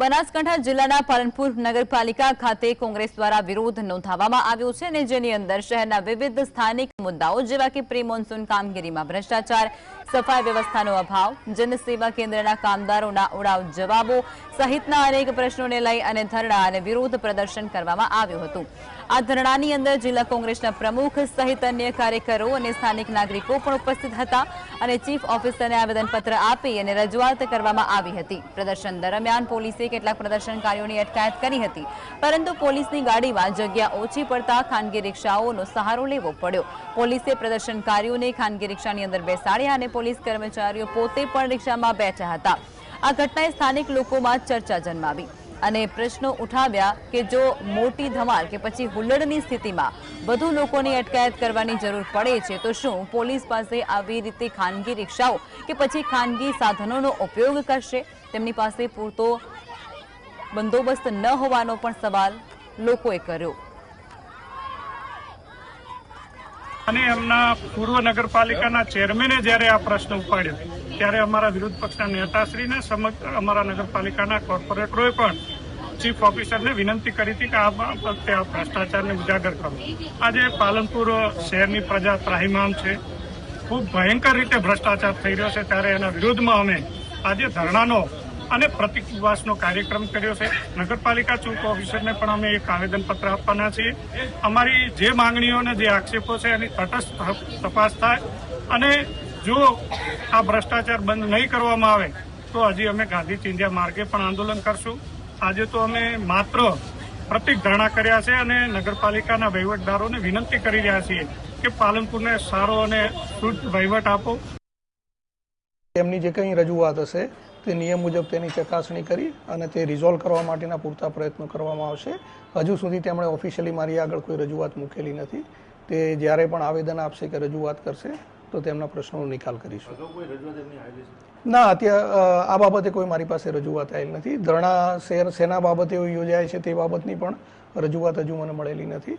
બનાસકાંઠા જિલ્લાના પાલનપુર નગરપાલિકા ખાતે કોંગ્રેસ દ્વારા વિરોધ નોંધાવવામાં આવ્યો છે અને જેની અંદર શહેરના વિવિધ સ્થાનિક મુદ્દાઓ જેવા કે પ્રી મોન્સૂન કામગીરીમાં ભ્રષ્ટાચાર સફાઈ વ્યવસ્થાનો અભાવ, જનસેવા કેન્દ્રના કામદારોના ઉડાવ જવાબો સહિતના અનેક પ્રશ્નોને લઈ અને ધરણા અને વિરોધ પ્રદર્શન કરવામાં આવ્યું હતું. આ ધરણાની અંદર જિલ્લા કોંગ્રેસના પ્રમુખ સહિત અન્ય કાર્યકરો અને સ્થાનિક નાગરિકો પણ ઉપસ્થિત હતા અને ચીફ ઓફિસરને આવેદનપત્ર આપી અને રજૂઆત કરવામાં આવી હતી. પ્રદર્શન દરમિયાન પોલીસે કેટલાક પ્રદર્શનકારીઓની અટકાયત કરી હતી, પરંતુ પોલીસની ગાડીમાં જગ્યા ઓછી પડતા ખાનગી રિક્ષાઓનો સહારો લેવો પડ્યો. પોલીસે પ્રદર્શનકારીઓને ખાનગી રિક્ષાની અંદર બેસાડ્યા અને પોલીસ કર્મચારીઓ પોતે પણ રિક્ષામાં બેઠા હતા. આ ઘટનાએ સ્થાનિક લોકોમાં ચર્ચા જન્માવી અને પ્રશ્નો ઉઠાવ્યા કે જો મોટી ધમાલ કે પછી હુલ્લડની સ્થિતિમાં વધુ લોકોની અટકાયત કરવાની જરૂર પડે છે, તો શું પોલીસ પાસે આવી રીતે ખાનગી રિક્ષાઓ કે પછી ખાનગી સાધનોનો ઉપયોગ કરશે? તેમની પાસે પૂરતો બંદોબસ્ત ન હોવાનો પણ સવાલ લોકોએ કર્યો. અને એમના પૂર્વ નગરપાલિકાના ચેરમેને જ્યારે આ પ્રશ્ન ઉપાડ્યો, ત્યારે અમારા વિરોધ પક્ષના નેતાશ્રીને સમગ્ર અમારા નગરપાલિકાના કોર્પોરેટરોએ પણ ચીફ ઓફિસરને વિનંતી કરી હતી કે આ બાબતે આ ભ્રષ્ટાચારને ઉજાગર કરો. આજે પાલનપુર શહેરની પ્રજા ત્રાહિમામ છે. ખૂબ ભયંકર રીતે ભ્રષ્ટાચાર થઈ રહ્યો છે. ત્યારે એના વિરોધમાં અમે આજે ધરણાનો અને પ્રતિક નિવાસનો કાર્યક્રમ કર્યો છે. નગરપાલિકા ચૂંટ ઓફિસરને પણ અમે એક આવેદનપત્ર આપવાના છીએ. અમારી જે માંગણીઓ અને જે આક્ષેપો છે એની તટસ્થ તપાસ થાય અને જો આ ભ્રષ્ટાચાર બંધ નહીં કરવામાં આવે, તો હજી અમે ગાંધી ચિંધ્યા માર્ગે પણ આંદોલન કરશું. આજે તો અમે માત્ર પ્રતિક ધરણા કર્યા છે અને નગરપાલિકાના વહીવટદારોને વિનંતી કરી રહ્યા છીએ કે પાલનપુરને સારો અને શુદ્ધ વહીવટ આપો. તેમની જે કંઈ રજૂઆત હશે તે નિયમ મુજબ તેની ચકાસણી કરી અને તે રિઝોલ્વ કરવા માટેના પૂરતા પ્રયત્નો કરવામાં આવશે. હજુ સુધી તેમણે ઓફિશિયલી મારી આગળ કોઈ રજૂઆત મૂકેલી નથી. તે જ્યારે પણ આવેદન આપશે કે રજૂઆત કરશે તો તેમના પ્રશ્નોનો નિકાલ કરીશું. ના અત્યારે આ બાબતે કોઈ મારી પાસે રજૂઆત આવેલી નથી. ધરણા શેર શેના બાબતે યોજાય છે તે બાબતની પણ રજૂઆત હજુ મને મળેલી નથી.